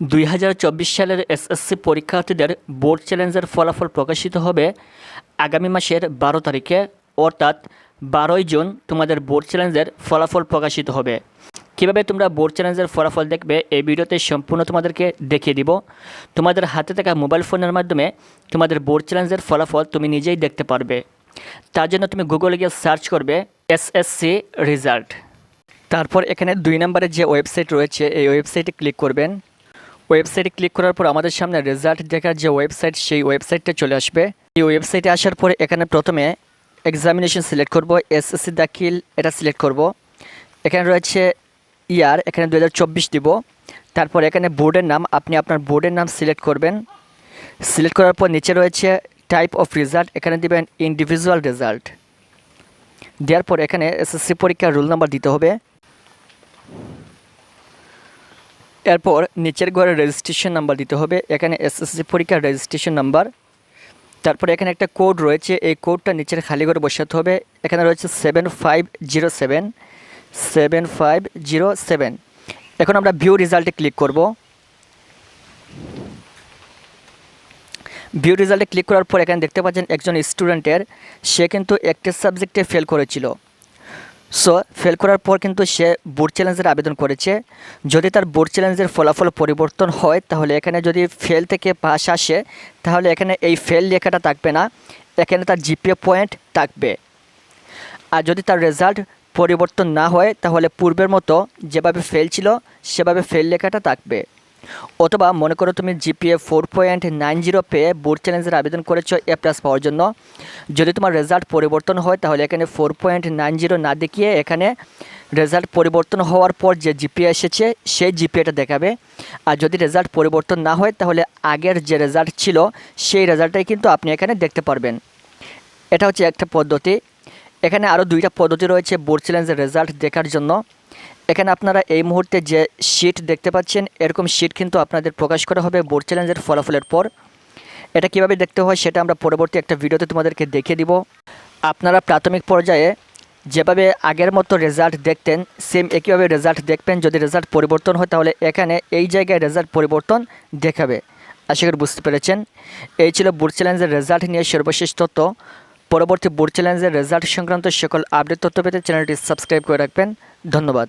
দুই হাজার চব্বিশ সালের এসএসসি পরীক্ষার্থীদের বোর্ড চ্যালেঞ্জের ফলাফল প্রকাশিত হবে আগামী মাসের বারো তারিখে। অর্থাৎ বারোই জুন তোমাদের বোর্ড চ্যালেঞ্জের ফলাফল প্রকাশিত হবে। কীভাবে তোমরা বোর্ড চ্যালেঞ্জের ফলাফল দেখবে এই ভিডিওতে সম্পূর্ণ তোমাদেরকে দেখিয়ে দিব। তোমাদের হাতে থাকা মোবাইল ফোনের মাধ্যমে তোমাদের বোর্ড চ্যালেঞ্জের ফলাফল তুমি নিজেই দেখতে পারবে। তার জন্য তুমি গুগলে গিয়ে সার্চ করবে এসএসসি রেজাল্ট। তারপর এখানে দুই নম্বরে যে ওয়েবসাইট রয়েছে, এই ওয়েবসাইটে ক্লিক করবেন। ওয়েবসাইটে ক্লিক করার পর আমাদের সামনে রেজাল্ট দেখার যে ওয়েবসাইট, সেই ওয়েবসাইটটা চলে আসবে। এই ওয়েবসাইটে আসার পরে এখানে প্রথমে এক্সামিনেশন সিলেক্ট করব এসএসসি দাখিল, এটা সিলেক্ট করব। এখানে রয়েছে ইয়ার এখানে দু হাজার চব্বিশ দিব। তারপর এখানে বোর্ডের নাম, আপনি আপনার বোর্ডের নাম সিলেক্ট করবেন। সিলেক্ট করার পর নিচে রয়েছে টাইপ অফ রেজাল্ট এখানে দিবেন ইন্ডিভিজুয়াল রেজাল্ট দেওয়ার পর এখানে এসএসসি পরীক্ষার রোল নাম্বার দিতে হবে। এরপর নিচের ঘরে রেজিস্ট্রেশন নাম্বার দিতে হবে, এখানে এসএসসি পরীক্ষার রেজিস্ট্রেশন নাম্বার তারপরে এখানে একটা কোড রয়েছে, এই কোডটা নিচের খালি করে বসাতে হবে, এখানে রয়েছে seven five zero seven seven five zero seven এখন আমরা ভিউ রেজাল্টে ক্লিক করব। ভিউ রেজাল্টে ক্লিক করার পর এখানে দেখতে পাচ্ছেন একজন স্টুডেন্টের সে কিন্তু একটি সাবজেক্টে ফেল করেছিল। সো ফেল করার পর কিন্তু সে বোর্ড চ্যালেঞ্জের আবেদন করেছে। যদি তার বোর্ড চ্যালেঞ্জের ফলাফল পরিবর্তন হয়, তাহলে এখানে যদি ফেল থেকে পাস আসে, তাহলে এখানে এই ফেল লেখাটা থাকবে না। এখানে তার জিপিএ পয়েন্ট থাকবে। আর যদি তার রেজাল্ট পরিবর্তন না হয়, তাহলে পূর্বের মতো যেভাবে ফেল ছিল, সেভাবে ফেল লেখাটা থাকবে। অথবা মনে করো তুমি GPA four point nine zero পেয়ে বোর্ড চ্যালেঞ্জের আবেদন করেছ এ প্লাস পাওয়ার জন্য। যদি তোমার রেজাল্ট পরিবর্তন হয়, তাহলে এখানে ফোর পয়েন্ট নাইন জিরো না দেখিয়ে এখানে রেজাল্ট পরিবর্তন হওয়ার পর যে জিপিএ এসেছে, সেই জিপিএটা দেখাবে। আর যদি রেজাল্ট পরিবর্তন না হয়, তাহলে আগের যে রেজাল্ট ছিল, সেই রেজাল্টটাই কিন্তু আপনি এখানে দেখতে পারবেন। এটা হচ্ছে একটা পদ্ধতি। এখানে আরও দুইটা পদ্ধতি রয়েছে বোর্ড চ্যালেঞ্জের রেজাল্ট দেখার জন্য। এখানে আপনারা এই মুহূর্তে যে শিট দেখতে পাচ্ছেন, এরকম শিট কিন্তু আপনাদের প্রকাশ করা হবে বোর্ড চ্যালেঞ্জের ফলাফলের পর। এটা কীভাবে দেখতে হয় সেটা আমরা পরবর্তী একটা ভিডিওতে তোমাদেরকে দেখিয়ে দিব। আপনারা প্রাথমিক পর্যায়ে যেভাবে আগের মতো রেজাল্ট দেখতেন সেম একইভাবে রেজাল্ট দেখবেন। যদি রেজাল্ট পরিবর্তন হয়, তাহলে এখানে এই জায়গায় রেজাল্ট পরিবর্তন দেখাবে। আশা করি বুঝতে পেরেছেন। এই ছিল বোর্ড চ্যালেঞ্জের রেজাল্ট নিয়ে সর্বশেষ তথ্য। পরবর্তী বোর্ড চ্যালেঞ্জের রেজাল্ট সংক্রান্ত সকল আপডেট তথ্য পেতে চ্যানেলটি সাবস্ক্রাইব করে রাখবেন। ধন্যবাদ।